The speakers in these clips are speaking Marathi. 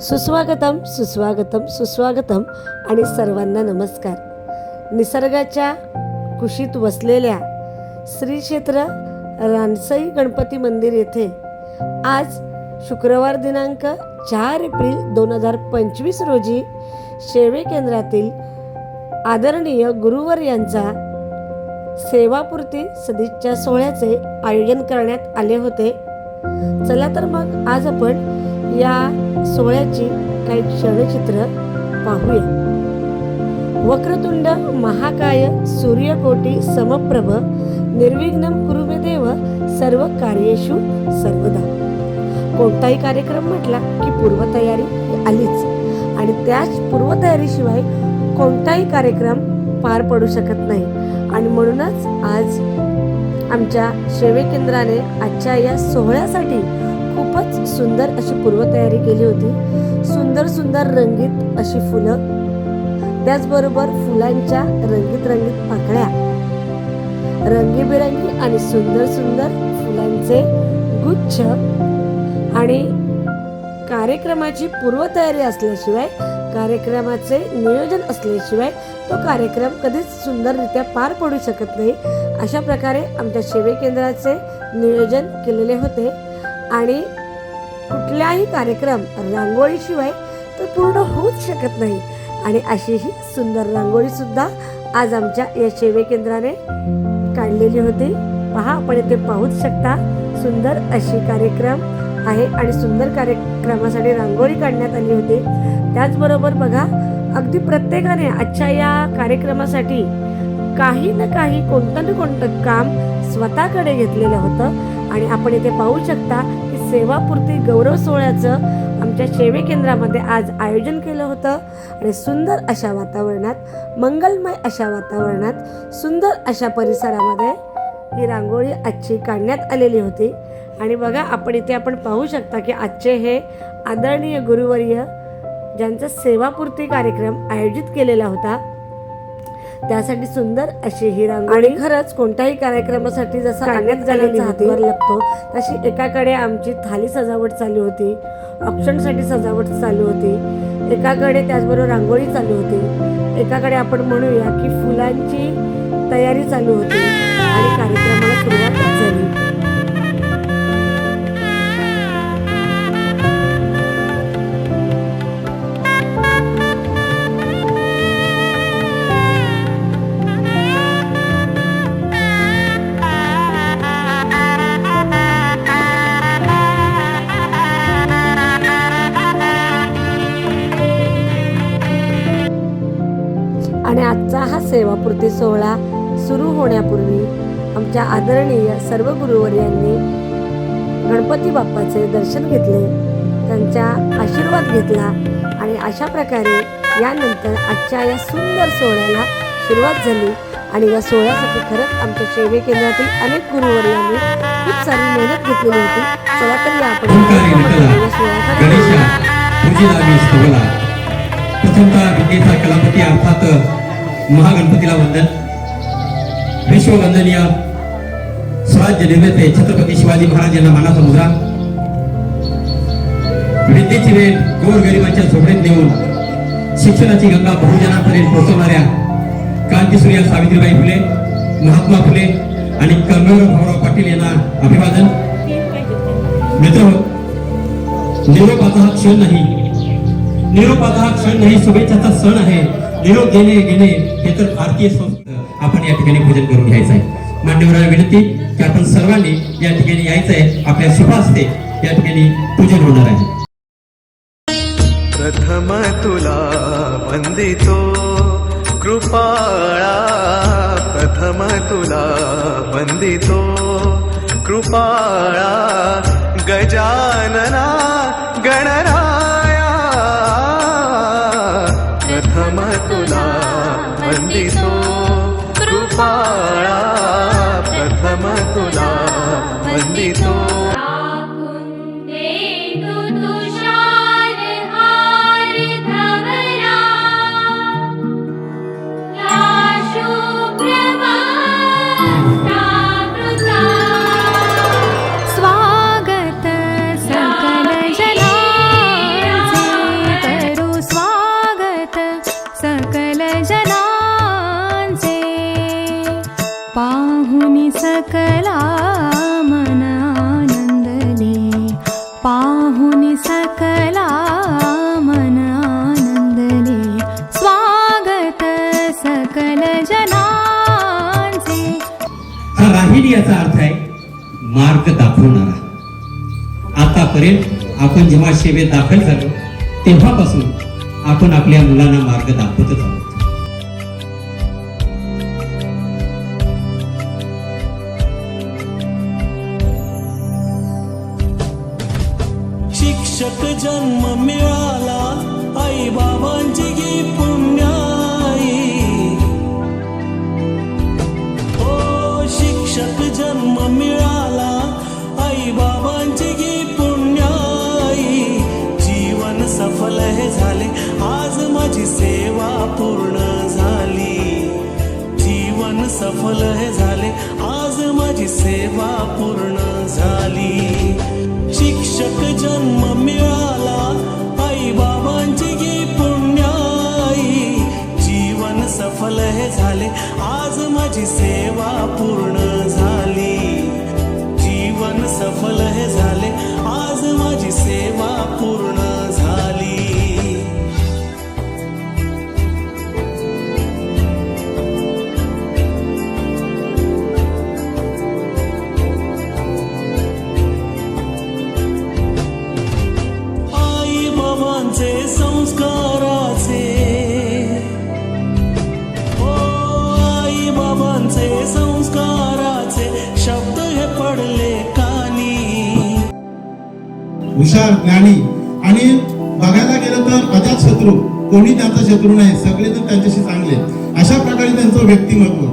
सुस्वागतम सुस्वागतम सुस्वागतम आणि सर्वांना नमस्कार. निसर्गाच्या कुशीत वसलेल्या श्री क्षेत्र रानसई गणपती मंदिर येथे आज शुक्रवार दिनांक चार एप्रिल दोन हजार पंचवीस रोजी शेवे केंद्रातील आदरणीय गुरुवर यांचा सेवापूर्ती सदिच्छा सोहळ्याचे आयोजन करण्यात आले होते. चला तर मग आज आपण या सोहळ्याची काही क्षणचित्र पाहूया. वक्रतुंड महाकाय सूर्यकोटी समप्रभ निर्विघ्न कुरुमे देव सर्व कार्येषु सर्वदा. कोणताही कार्यक्रम म्हटला की पूर्वतयारी आलीच. आणि त्याच पूर्वतयारीशिवाय कोणताही कार्यक्रम पार पडू शकत नाही. आणि म्हणूनच आज आमच्या सेवे केंद्राने आजच्या या सोहळ्यासाठी खूपच सुंदर अशी पूर्वतयारी केली होती. सुंदर सुंदर रंगीत अशी फुलं त्याचबरोबर फुलांच्या रंगीत रंगीत पाकळ्या रंगीबेरंगी आणि सुंदर सुंदर फुलांचे गुच्छ आणि कार्यक्रमाची पूर्वतयारी असल्याशिवाय कार्यक्रमाचे नियोजन असल्याशिवाय तो कार्यक्रम कधीच सुंदररित्या पार पडू शकत नाही. अशा प्रकारे आमच्या सेवे केंद्राचे नियोजन केलेले होते. आणि कुठलाही कार्यक्रम रांगोळीशिवाय तर पूर्ण होऊच शकत नाही. आणि अशी ही सुंदर रांगोळीसुद्धा आज आमच्या या सेवे केंद्राने काढलेली होती. पहा आपण इथे पाहूच शकता सुंदर अशी कार्यक्रम आहे आणि सुंदर कार्यक्रमासाठी रांगोळी काढण्यात आली होती. त्याचबरोबर बघा अगदी प्रत्येकाने आजच्या या कार्यक्रमासाठी काही ना काही कोणतं ना कोणतं काम स्वतःकडे घेतलेलं होतं. आणि आपण इथे पाहू शकता की सेवापूर्ती गौरव सोहळ्याचं आमच्या सेवे केंद्रामध्ये आज आयोजन केलं होतं. आणि सुंदर अशा वातावरणात मंगलमय अशा वातावरणात सुंदर अशा परिसरामध्ये ही रांगोळी आजची काढण्यात आलेली होती. आणि बघा आपण इथे आपण पाहू शकता की आजचे हे आदरणीय गुरुवर्य ज्यांचा सेवापूर्ती कार्यक्रम आयोजित केलेला होता त्यासाठी सुंदर अशी ही रांगोळी आणि खरंच कोणत्याही कार्यक्रमासाठी जसं काढण्यात झालेली हातभार लागतो तशी एकाकडे आमची थाली सजावट चालू होती ऑप्शनसाठी सजावट चालू होती. एकाकडे त्याचबरोबर रांगोळी चालू होती. एकाकडे आपण म्हणूया की फुलांची तयारी चालू होती. आणि कार्यक्रमाला सुरुवात झाली. सेवापूर्ती सोहळा सुरू होण्यापूर्वी आमच्या आदरणीय सर्व गुरुवर्यांनी गणपती बाप्पाचे दर्शन घेतले त्यांचा आशीर्वाद घेतला आणि अशा प्रकारे यानंतर आजच्या या सुंदर सोहळ्याला सुरुवात झाली. आणि या सोहळ्यासाठी खरंच आमच्या सेवे केंद्रातील अनेक गुरुवर्यांनी खूप सारी मेहनत घेतलेली होती. चला तर या आपण सोहळ्याकडे प्रथमतः विद्येचा कलापती अर्थात महागणपतीला वंदन विश्ववंदनीय स्वराज्य निर्माते छत्रपती शिवाजी महाराज यांना मानाचा मुद्रा. विद्येची वेळ गोरगरिबांच्या झोपडीत नेऊन शिक्षणाची गंगा बहुजनापर्यंत पोहोचवणाऱ्या क्रांतीसूर्या सावित्रीबाई फुले महात्मा फुले आणि कर्मवीर भाऊराव पाटील यांना अभिवादन. मित्र निरोपाचा हा क्षण नाही. निरोपाचा हा क्षण नाही शुभेच्छाचा सण आहे. निरोप देणे घेणे हे तर भारतीय संस्कृती. आपण या ठिकाणी भोजन करून घ्यायचं आहे. मान्यवराला विनंती की आपण सर्वांनी या ठिकाणी यायचं आहे. आपल्या शुभ हस्ते या ठिकाणी पूजन होणार आहे. प्रथम तुला वंदितो. कृपाळा प्रथम तुला वंदितो. कृपाळा गजानना गणरा कृपाळा याचा अर्थ आहे मार्ग दाखवणारा. आतापर्यंत आपण जेव्हा सेवेत दाखल झालो तेव्हापासून आपण आपल्या मुलांना मार्ग दाखवतच आहोत. शिक्षक जन्म मिळ पूर्ण झाली. जीवन सफल हे झाले. आज माझी सेवा पूर्ण झाली. शिक्षक जन्म मिळा हुशार ज्ञानी. आणि बघायला गेलं तर अजात शत्रू कोणी त्यांचा शत्रू नाही सगळे जण त्यांच्याशी चांगले. अशा प्रकारे त्यांचं व्यक्तिमत्व.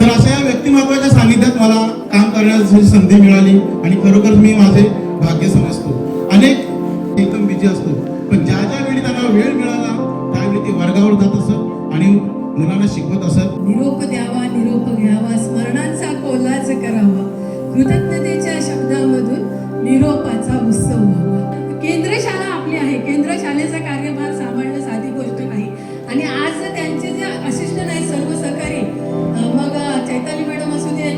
तर अशा या व्यक्तिमत्वाच्या सानिध्यात मला काम करण्याची संधी मिळाली आणि खरोखर मी माझे भाग्य समजतो. अनेक एकदम बिझी असतो. पण ज्या ज्या वेळी त्यांना वेळ मिळाला त्यावेळी ते वर्गावर जात असत आणि मुलांना शिकवत असत. निरोप द्यावा निरोप घ्यावा स्मरणांचा कोलाज करावा. कृतज्ञतेच्या शब्दामधून निरोपाचा उत्सव व्हावा केंद्रशाळा आपली आहे. केंद्रशाळेचा कार्यभार सांभाळणं साधी गोष्ट नाही. आणि आज त्यांचे जे असिस्टंट आहेत सर्व सहकारी मग चैताली मॅडम असू दे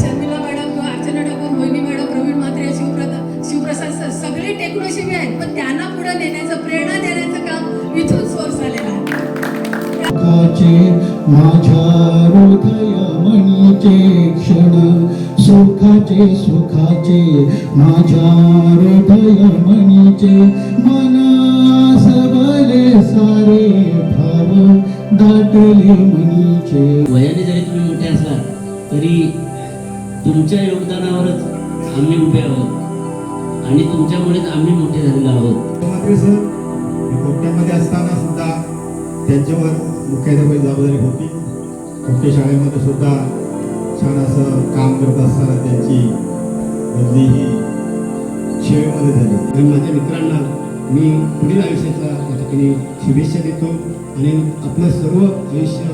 Sharmila madam Archana Thakur Mohini madam Pravin Mhatre Shivprasad Shivprasad sir सगळे टेक्नोशिबी आहेत. पण त्यांना पुढे नेण्याचं प्रेरणा देण्याचं काम इथून सोर्स आलेलं आहे. सुखाचे सुखाचे माझ्या हृदय मणीचे मना सबले सारे भाव दाटले मनीचे वयाने जरी तुम्ही मोठे असला तरी तुमच्या योगदानावरच आम्ही उभे आहोत. आणि तुमच्यामुळेच आम्ही मोठे झालेलो आहोत. मात्र सर कोकणामध्ये असताना सुद्धा त्यांच्यावर मुख्याध्यापक जबाबदारी होती. कोकणे शाळेमध्ये सुद्धा छान असं काम करत असताना त्यांची बदली ही शेळीमध्ये झाली. आणि माझ्या मित्रांना मी पुढील आयुष्याचा या ठिकाणी शुभेच्छा देतो आणि आपलं सर्व आयुष्य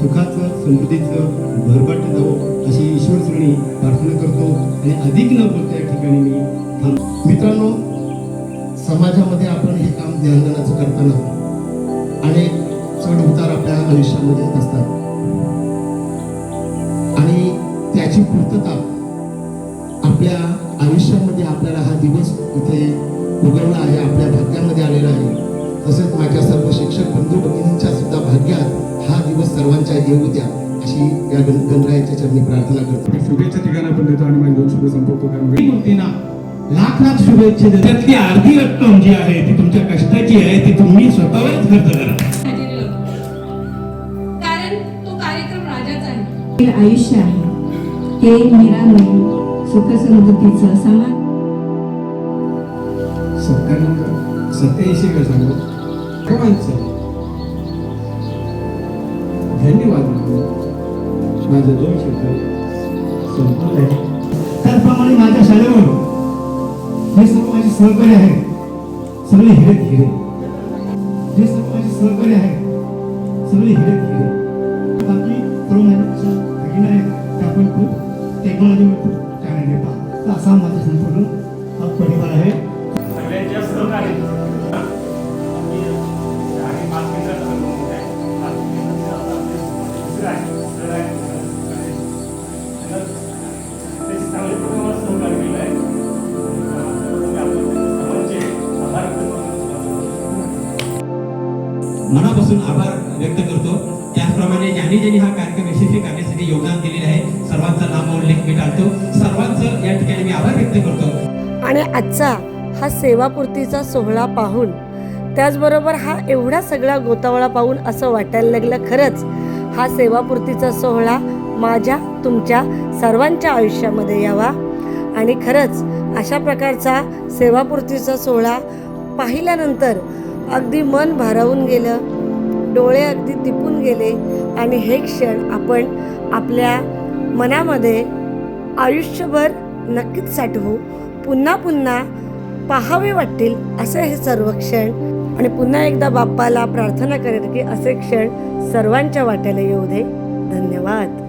सुखाचं समृद्धीचं भरभट जावं अशी ईश्वरचरणी प्रार्थना करतो आणि अधिक न बोलता या ठिकाणी मी मित्रांनो समाजामध्ये आपण हे काम ध्यानदानाचं करताना अनेक चढ उतार आपल्या आयुष्यामध्ये असतात. आणि त्याची पूर्तता आपल्या आयुष्यामध्ये आपल्याला हा दिवस इथे उगवला आहे आपल्या भाग्यामध्ये आलेला आहे. तसेच माझ्या सर्व शिक्षक बंधू भगिनींच्या सुद्धा भाग्यात हा दिवस सर्वांच्या येऊ द्या अशी या गण गणरायाच्या चरणी प्रार्थना करतो. शुभेच्छा ठिकाणी आपण देतो आणि माझे दोन शब्द संपवतो. कारण लाख लाख शुभेच्छा देतो. त्यातली अर्धी रक्कम जी आहे ती तुमच्या कष्टाची आहे ती तुम्ही स्वतःवरच खर्च करा. हजेरी लावतो. कारण तो कार्यक्रम राजाचा आहे. आयुष्य आहे. हे निरामय सुखसमृद्धीचं समान. सत्त्याण्णव सत्याऐंशी का सांगू. हो, सर्वांचं धन्यवाद माझे दोन शब्द संपवले त्याचप्रमाणे माझ्या शाळेवर हे सर्व माझे सहकारी आहे सगळे हिरे हिरे. जे सर्व माझे सहकारी आहे सगळे हिरे हिरे. चांगल्या प्रमाणात सहकार्य केलं आहे आपण सर्वांचे आभार व्यक्त करतो मनापासून आभार व्यक्त करतो. त्याचप्रमाणे ज्यांनी ज्यांनी हा कार्यक्रम यशस्वी करण्यासाठी योगदान ठिकाणी मी आभार व्यक्त करतो. आणि आजचा हा सेवापूर्तीचा सोहळा पाहून त्याचबरोबर हा एवढा सगळा गोतावळा पाहून असं वाटायला लागलं खरंच हा सेवापूर्तीचा सोहळा माझ्या तुमच्या सर्वांच्या आयुष्यामध्ये यावा. आणि खरंच अशा प्रकारचा सेवापूर्तीचा सोहळा पाहिल्यानंतर अगदी मन भारावून गेलं डोळे अगदी तिपून गेले आणि हे क्षण आपण आपल्या मनामध्ये आयुष्यभर नक्कीच साठवू पुन्हा पुन्हा पाहावे वाटतील असे हे सर्व क्षण. आणि पुन्हा एकदा बाप्पाला प्रार्थना करेल की असे क्षण सर्वांच्या वाट्याला येऊ दे. धन्यवाद.